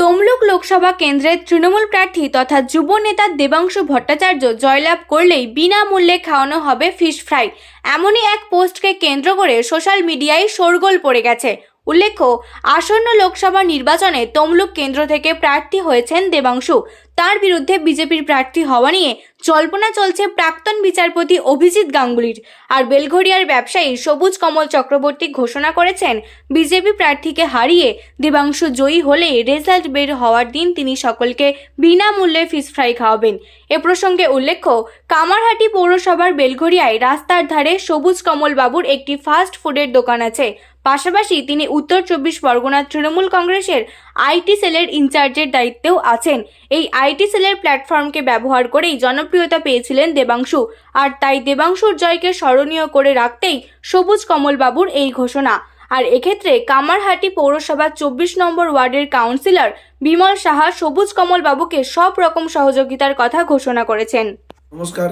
তমলুক লোকসভা কেন্দ্রের তৃণমূল প্রার্থী তথা যুব নেতা দেবাংশু ভট্টাচার্য জয়লাভ করলেই বিনামূল্যে খাওয়ানো হবে ফিশ ফ্রাই। এমনই এক পোস্টকে কেন্দ্র করে সোশ্যাল মিডিয়ায় শোরগোল পড়ে গেছে। উল্লেখ্য, আসন্ন লোকসভা নির্বাচনে তমলুক কেন্দ্র থেকে প্রার্থী হয়েছেন দেবাংশু। তার বিরুদ্ধে বিজেপির প্রার্থী হওয়া নিয়ে জল্পনা চলছে প্রাক্তন বিচারপতি অভিজিৎ গাঙ্গুলির। আর বেলঘড়িয়ার ব্যবসায়ী সবুজ কমল চক্রবর্তী ঘোষণা করেছেন, বিজেপি প্রার্থীকে হারিয়ে দেবাংশু জয়ী হলে রেজাল্ট বের হওয়ার দিন তিনি সকলকে বিনামূল্যে ফিশ ফ্রাই খাওয়াবেন। এ প্রসঙ্গে উল্লেখ্য, কামারহাটি পৌরসভার বেলঘড়িয়ায় রাস্তার ধারে সবুজ কমল বাবুর একটি ফাস্ট ফুডের দোকান আছে। পাশাপাশি তিনি উত্তর চব্বিশ পরগনার তৃণমূল কংগ্রেসের আইটি সেলের ইনচার্জের দায়িত্বেও আছেন। এই আইটি সেলের প্ল্যাটফর্মকে ব্যবহার করেই জনপ্রিয়তা পেয়েছিলেন দেবাংশু। আর তাই দেবাংশুর জয়কে স্মরণীয় করে রাখতেই সবুজ কমলবাবুর এই ঘোষণা। আর এক্ষেত্রে কামারহাটি পৌরসভার চব্বিশ নম্বর ওয়ার্ডের কাউন্সিলর বিমল সাহা সবুজ কমল বাবুকে সব রকম সহযোগিতার কথা ঘোষণা করেছেন। নমস্কার,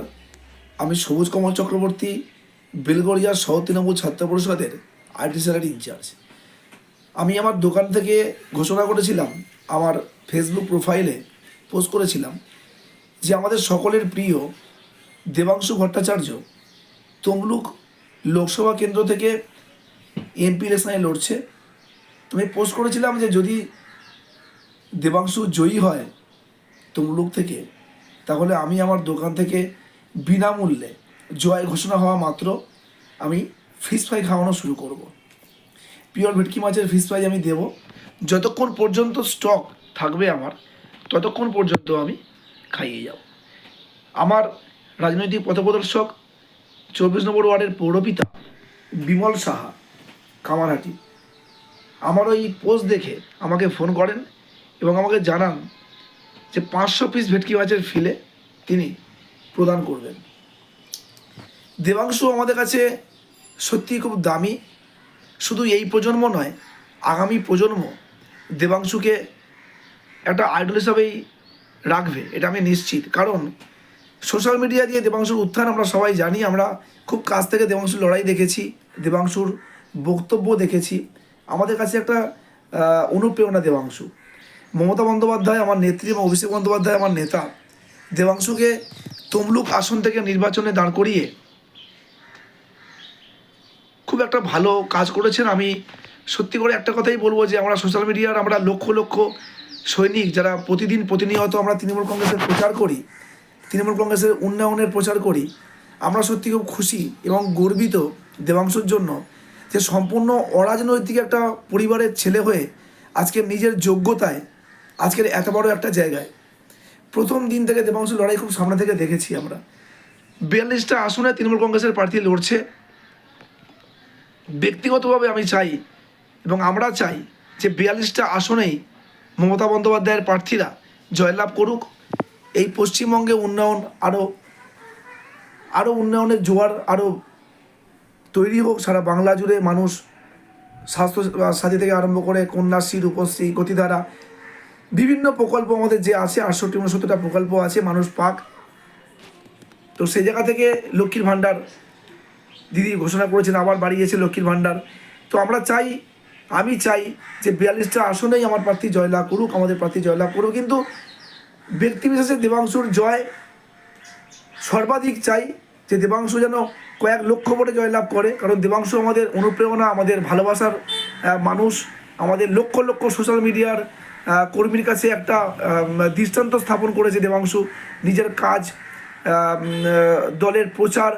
আমি সবুজ কমল চক্রবর্তী, বেলগড়িয়ার সহ তৃণমূল ছাত্র পরিষদের আইটি সেলের ইনচার্জ আমি আমার দোকান থেকে ঘোষণা করেছিলাম, আমার ফেসবুক প্রোফাইলে পোস্ট করেছিলাম যে আমাদের সকলের প্রিয় দেবাংশু ভট্টাচার্য তমলুক লোকসভা কেন্দ্র থেকে এমপি ইলেকশনে লড়ছে। আমি পোস্ট করেছিলাম যে যদি দেবাংশু জয়ী হয় তমলুক থেকে, তাহলে আমি আমার দোকান থেকে বিনামূল্যে জয় ঘোষণা হওয়া মাত্র আমি ফিশ ফ্রাই খাওয়ানো শুরু করব। পিওর ভেটকি মাছের ফিশ ফ্রাই আমি দেব। যতক্ষণ পর্যন্ত স্টক থাকবে আমার, ততক্ষণ পর্যন্ত আমি খাইয়ে যাব। আমার রাজনৈতিক পথপ্রদর্শক, চব্বিশ নম্বর ওয়ার্ডের পৌরপিতা বিমল সাহা, কামারহাটি, আমার ওই পোস্ট দেখে আমাকে ফোন করেন এবং আমাকে জানান যে পাঁচশো পিস ভেটকি মাছের ফিলে তিনি প্রদান করবেন। দেবাংশু আমাদের কাছে সত্যি খুব দামি। শুধু এই প্রজন্ম নয়, আগামী প্রজন্ম দেবাংশুকে একটা আইডল হিসাবেই রাখবে, এটা আমি নিশ্চিত। কারণ সোশ্যাল মিডিয়া দিয়ে দেবাংশুর উত্থান আমরা সবাই জানি, আমরা খুব কাছ থেকে দেবাংশুর লড়াই দেখেছি, দেবাংশুর বক্তব্য দেখেছি। আমাদের কাছে একটা অনুপ্রেরণা দেবাংশু। মমতা বন্দ্যোপাধ্যায় আমার নেত্রী এবং অভিষেক বন্দ্যোপাধ্যায় আমার নেতা। দেবাংশুকে তমলুক আসন থেকে নির্বাচনে দাঁড় করিয়ে খুব একটা ভালো কাজ করেছেন। আমি সত্যি করে একটা কথাই বলব যে, আমরা সোশ্যাল মিডিয়ার আমরা লক্ষ লক্ষ সৈনিক যারা প্রতিদিন প্রতিনিয়ত আমরা তৃণমূল কংগ্রেসের প্রচার করি, তৃণমূল কংগ্রেসের উন্নয়নের প্রচার করি, আমরা সত্যি খুব খুশি এবং গর্বিত দেবাংশুর জন্য যে সম্পূর্ণ অরাজনৈতিক একটা পরিবারের ছেলে হয়ে আজকে নিজের যোগ্যতায় আজকের এত বড় একটা জায়গায়। প্রথম দিন থেকে দেবাংশু লড়াই খুব সামনে থেকে দেখেছি আমরা। বিয়াল্লিশটা আসনে তৃণমূল কংগ্রেসের প্রার্থী লড়ছে। ব্যক্তিগতভাবে আমি চাই এবং আমরা চাই যে বিয়াল্লিশটা আসনেই মমতা বন্দ্যোপাধ্যায়ের প্রার্থীরা জয়লাভ করুক। এই পশ্চিমবঙ্গে উন্নয়ন আরও আরও উন্নয়নের জোয়ার আরও তৈরি হোক, সারা বাংলা জুড়ে মানুষ স্বাস্থ্য সাথী থেকে আরম্ভ করে কন্যাশ্রী, রূপশ্রী, গতিধারা, বিভিন্ন প্রকল্প আমাদের যে আছে, আটষট্টি, উনসত্তরটা প্রকল্প আছে, মানুষ পাক। তো সেই জায়গা থেকে লক্ষ্মীর ভাণ্ডার দিদি ঘোষণা করেছেন আবার বাড়িয়েছে লক্ষ্মীর ভাণ্ডার। তো আমরা চাই, আমি চাই যে বিয়াল্লিশটা আসনেই আমার প্রার্থী জয়লাভ করুক, আমাদের প্রার্থী জয়লাভ করুক। কিন্তু ব্যক্তিবিশেষে দেবাংশুর জয় সর্বাধিক চাই যে দেবাংশু যেন কয়েক লক্ষ ভোটে জয়লাভ করে। কারণ দেবাংশু আমাদের অনুপ্রেরণা, আমাদের ভালোবাসার মানুষ, আমাদের লক্ষ লক্ষ সোশ্যাল মিডিয়ার কর্মীর কাছে একটা দৃষ্টান্ত স্থাপন করেছে দেবাংশু। নিজের কাজ দলের প্রচার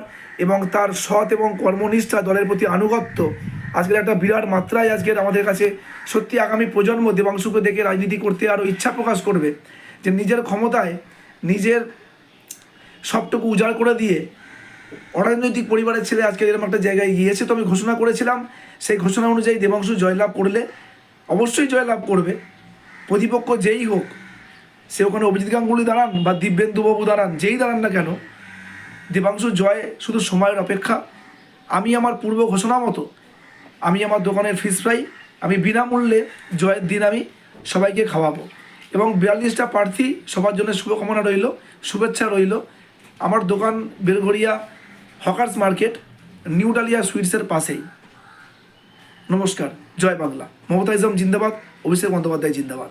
এবং তার সৎ এবং কর্মনিষ্ঠা দলের প্রতি আনুগত্য। আজকের একটা বিরাট মাত্রায় আজকের আমাদের কাছে সত্যি আগামী প্রজন্ম দেবাংশুকে দেখে রাজনীতি করতে আরও ইচ্ছা প্রকাশ করবে। যে নিজের ক্ষমতায় নিজের সবটুকু উজাড় করে দিয়ে অরাজনৈতিক পরিবারের ছেলে আজকে এরকম একটা জায়গায় গিয়েছে তো আমি ঘোষণা করেছিলাম। সেই ঘোষণা অনুযায়ী দেবাংশু জয়লাভ করলে অবশ্যই জয়লাভ করবে। প্রতিপক্ষ যেই হোক, সে ওখানে অভিজিৎ গাঙ্গুলি দাঁড়ান বা দিব্যেন্দুবাবু দাঁড়ান, যেই দাঁড়ান না কেন দেবাংশু জয় শুধু সময়ের অপেক্ষা। আমি আমার পূর্ব ঘোষণা মতো, আমি আমার দোকানের ফিস ফ্রাই আমি বিনামূল্যে জয়ের দিন আমি সবাইকে খাওয়াবো। এবং বিয়াল্লিশটা প্রার্থী সবার জন্য শুভকামনা রইল, শুভেচ্ছা রইল। আমার দোকান Belgharia hawkers market, new Dalia সুইটসের পাশেই। নমস্কার, জয় বাংলা। মমতা ইসলাম জিন্দাবাদ, অভিষেক বন্দ্যোপাধ্যায় জিন্দাবাদ।